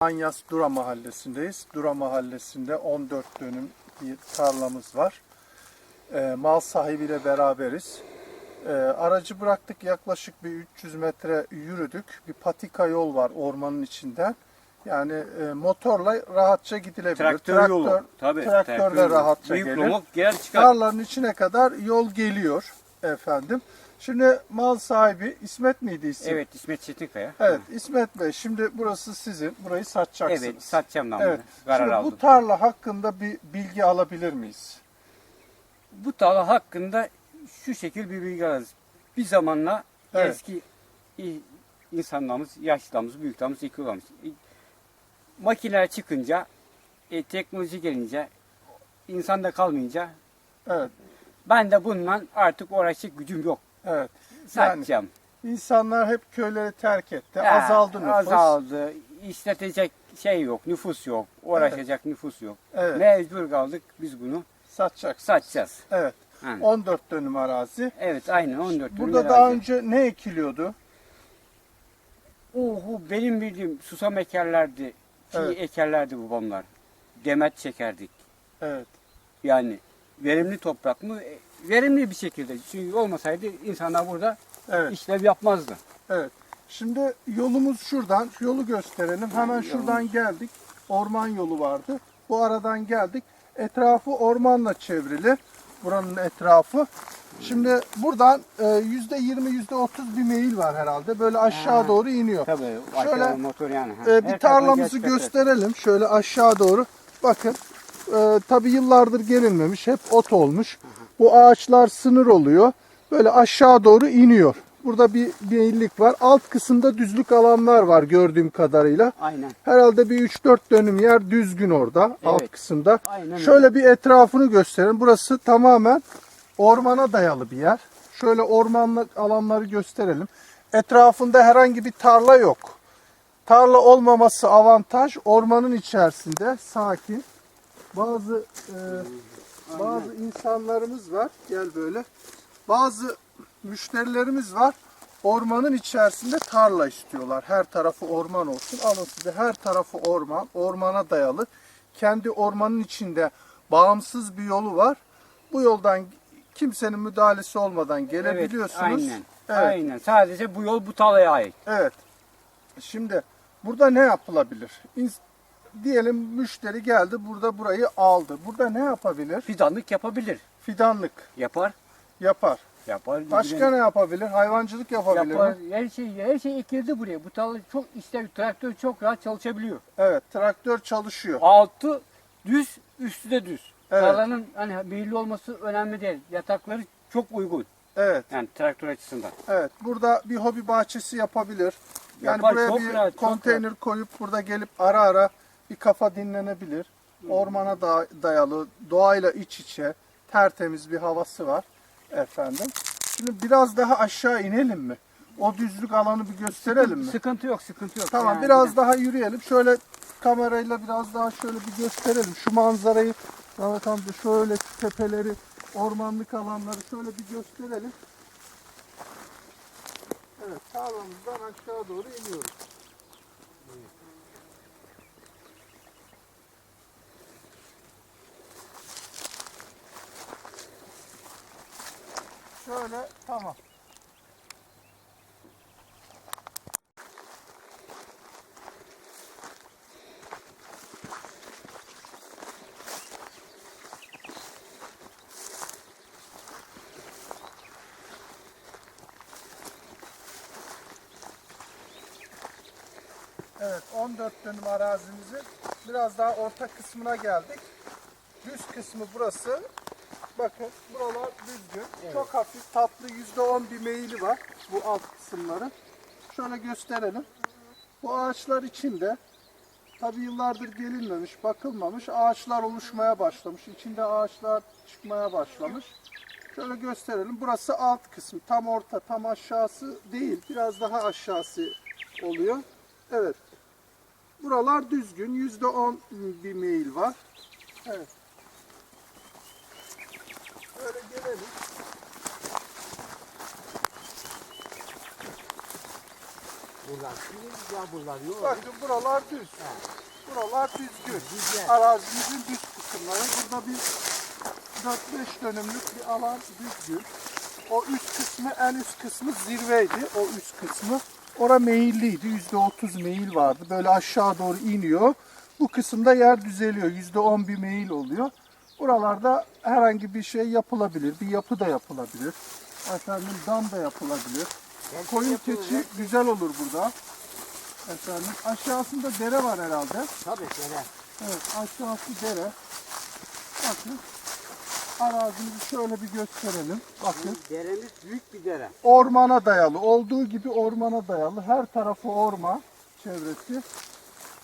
Anyas Dura mahallesindeyiz. Dura mahallesinde 14 dönüm bir tarlamız var. Ee, mal sahibiyle beraberiz. Ee, aracı bıraktık yaklaşık bir 300 metre yürüdük. Bir patika yol var ormanın içinden. Yani e, motorla rahatça gidilebilir. Traktör, yolu. Tabii. traktörle yolu. rahatça Büyük gelir. girer çıkar. Tarlanın içine kadar yol geliyor efendim. Şimdi mal sahibi İsmet miydi isim? Evet İsmet Çetinkaya. Evet İsmet Bey şimdi burası sizin. Burayı satacaksınız. Evet satacağım ben Evet. bunu. Karar Şimdi aldım. bu tarla hakkında bir bilgi alabilir miyiz? Bu tarla hakkında şu şekil bir bilgi alırız. Bir zamanla Evet. eski insanlarımız, yaşlılarımız, büyüklerimiz ekiyorlarmış. E, Makineler çıkınca, e, teknoloji gelince, insanda kalmayınca Evet. ben de bununla artık uğraşacak gücüm yok. Evet. Satacağım. İnsanlar hep köyleri terk etti. Ya, azaldı nüfus. Azaldı. İşletecek şey yok, nüfus yok. Uğraşacak nüfus yok. Evet. Mecbur kaldık biz bunu Satacaksın. satacağız. Evet. Yani. 14 dönüm arazi. Evet aynen 14 dönüm Burada daha arazi. önce ne ekiliyordu? Uhu benim bildiğim susam ekerlerdi. Fi Evet. ekerlerdi babamlar. Demet çekerdik. Evet. Yani verimli toprak mı? E, Verimli bir şekilde. Çünkü olmasaydı insanlar burada Evet. işlev yapmazdı. Evet. Şimdi yolumuz şuradan. Şu yolu gösterelim. Hemen şuradan geldik. Orman yolu vardı. Bu aradan geldik. Etrafı ormanla çevrili. Buranın etrafı. Şimdi buradan e, yüzde yirmi, yüzde otuz bir meyil var herhalde. Böyle aşağı Ha. doğru iniyor. Tabii. Şöyle, motor yani. Her bir tarlamızı gösterelim. Şöyle aşağı doğru. Bakın. Ee, tabii yıllardır gelinmemiş. Hep ot olmuş. Bu ağaçlar sınır oluyor. Böyle aşağı doğru iniyor. Burada bir meyillik var. Alt kısımda düzlük alanlar var gördüğüm kadarıyla. Aynen. Herhalde bir 3-4 dönüm yer düzgün orada alt Evet. kısımda. Aynen öyle. Şöyle bir etrafını gösterin. Burası tamamen ormana dayalı bir yer. Şöyle ormanlık alanları gösterelim. Etrafında herhangi bir tarla yok. Tarla olmaması avantaj. Ormanın içerisinde sakin. Bazı e, bazı insanlarımız var. Gel böyle. Bazı müşterilerimiz var. Ormanın içerisinde tarla istiyorlar. Her tarafı orman olsun. Alın size her tarafı orman. Ormana dayalı. Kendi ormanın içinde bağımsız bir yolu var. Bu yoldan kimsenin müdahalesi olmadan gelebiliyorsunuz. aynen. Evet. Aynen. Sadece bu yol bu tarlaya ait. Evet. Şimdi burada ne yapılabilir? İns- diyelim müşteri geldi burada burayı aldı. Burada ne yapabilir? Fidanlık yapabilir. Fidanlık Yapar. yapar. Yapar. Başka ne yapabilir? Hayvancılık yapabilir yapar. mi? Her şey her şey ekildi buraya. Bu tarla çok işte traktör çok rahat çalışabiliyor. Evet, traktör çalışıyor. Altı düz, üstü de düz. Evet. Tarlanın hani belli olması önemli değil. Yatakları çok uygun. Evet, Yani traktör açısından. evet. Burada bir hobi bahçesi yapabilir. Yani Yapar, buraya çok bir rahat, çok konteyner koyup burada gelip ara ara bir kafa dinlenebilir. Ormana da dayalı, doğayla iç içe, tertemiz bir havası var efendim. Şimdi biraz daha aşağı inelim mi? O düzlük alanı bir gösterelim mi? Sıkıntı yok, sıkıntı yok. Tamam Yani biraz daha yürüyelim. Şöyle kamerayla biraz daha şöyle bir gösterelim. Şu manzarayı Mehmet amca şöyle tepeleri, ormanlık alanları şöyle bir gösterelim. Evet tarlamızdan aşağı doğru iniyoruz. Şöyle tamam. Evet 14 dönüm arazimizin biraz daha orta kısmına geldik. Düz kısmı burası. Bakın buralar düzgün. Çok hafif tatlı %10 bir meyili var bu alt kısımların. Şöyle gösterelim. Bu ağaçlar içinde tabi yıllardır gelinmemiş, bakılmamış ağaçlar oluşmaya başlamış. İçinde ağaçlar çıkmaya başlamış. Şöyle gösterelim. Burası alt kısmı. Tam orta, tam aşağısı değil. Biraz daha aşağısı oluyor. Evet. Buralar düzgün. Yüzde on bir meyil var. Evet. Böyle gelelim. Buralar düz ya buralar yok. Bakın buralar düz. Buralar düzgün. Güzel. Arazimizin düz kısımları. Burada bir 4-5 dönümlük bir alan düzgün. O üst kısmı, en üst kısmı zirveydi. O üst kısmı. Ora meyilliydi. %30 meyil vardı. Böyle aşağı doğru iniyor. Bu kısımda yer düzeliyor. %10 bir meyil oluyor. Buralarda herhangi bir şey yapılabilir. Bir yapı da yapılabilir. Efendim dam da yapılabilir. Koyun keçi güzel olur burada. Efendim aşağısında dere var herhalde. Tabii şöyle. Evet aşağısı dere. Bakın. Arazimizi şöyle bir gösterelim. Bakın. Deremiz büyük bir dere. Ormana dayalı. Olduğu gibi ormana dayalı. Her tarafı orman çevresi.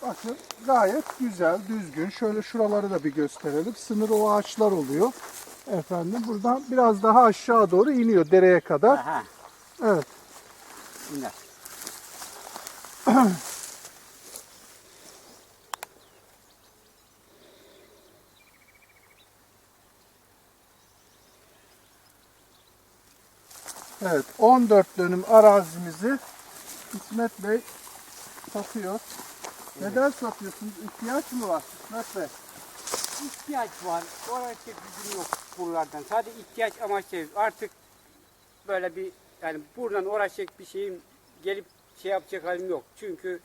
Bakın gayet güzel, düzgün. Şöyle şuraları da bir gösterelim. Sınır o ağaçlar oluyor. Efendim buradan biraz daha aşağı doğru iniyor dereye kadar. Aha. Evet. iner. Evet, 14 dönüm arazimizi İsmet Bey satıyor. Neden satıyorsunuz? İhtiyaç mı var İsmet Bey? İhtiyaç var. Uğraşacak gücüm yok buralardan. Sadece ihtiyaç amaçlı. Artık böyle bir yani buradan uğraşacak bir şeyim gelip şey yapacak halim yok. Çünkü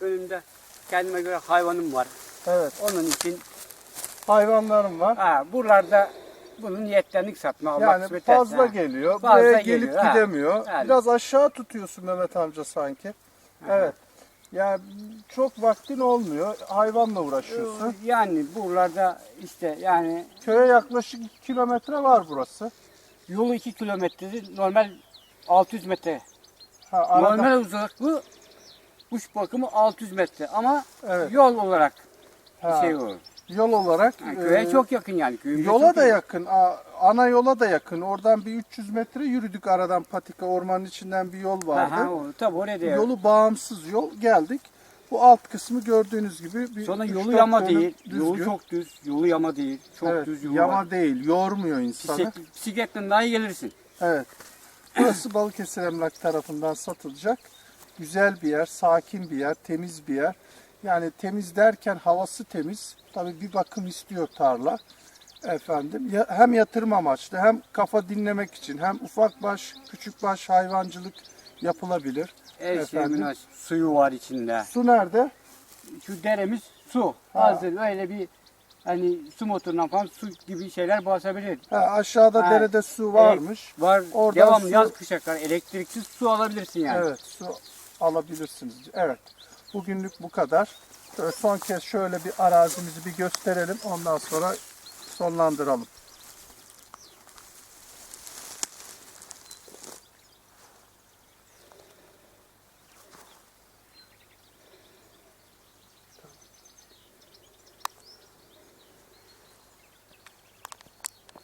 önümde kendime göre hayvanım var. Evet, Onun için hayvanlarım var. ha, buralarda bunun niyetlerini satma. Allah Yani kısmet fazla etse, ha. geliyor. Fazla Buraya geliyor, gelip ha. gidemiyor. Yani. Biraz aşağı tutuyorsun Mehmet amca sanki. Evet. Yani çok vaktin olmuyor. Hayvanla uğraşıyorsun. Yani buralarda işte yani Köye yaklaşık 2 kilometre var burası. yolu 2 kilometredir. Normal 600 metre. Ha, arada, Normal uzaklığı kuş bakımı 600 metre ama Evet. yol olarak Ha. bir şey olur. yol olarak Yani köye e, çok yakın yani. Köyümüze Yola da yakın. yakın. Ana yola da yakın. Oradan bir 300 metre yürüdük aradan patika ormanın içinden bir yol vardı. Aha, o, tabii oraya da. Yolu bağımsız yol geldik. Bu alt kısmı gördüğünüz gibi bir Sonra üç, yolu dört yama dönüm değil. Yolu düzgün. çok düz. Yolu yama değil. Çok evet, düz yolu yama var. değil, yormuyor insanı. Bisiklet, bisikletle daha iyi gelirsin. Evet. Burası Balıkesir Emlak tarafından satılacak. Güzel bir yer, sakin bir yer, temiz bir yer. Yani temiz derken havası temiz. Tabii bir bakım istiyor tarla. Efendim ya- hem yatırım amaçlı hem kafa dinlemek için hem ufak baş, küçük baş hayvancılık yapılabilir. Her şey Efendim? münasip. Suyu var içinde. Su nerede? Şu deremiz su. Ha. Hazır öyle bir hani su motorundan falan su gibi şeyler basabilir. Ha, aşağıda Ha, derede su varmış. Var. Oradan Devamlı su- yaz kışa kadar elektriksiz su alabilirsin yani. Evet, su alabilirsiniz. Evet. Bugünlük bu kadar. Son kez şöyle bir arazimizi bir gösterelim. Ondan sonra sonlandıralım.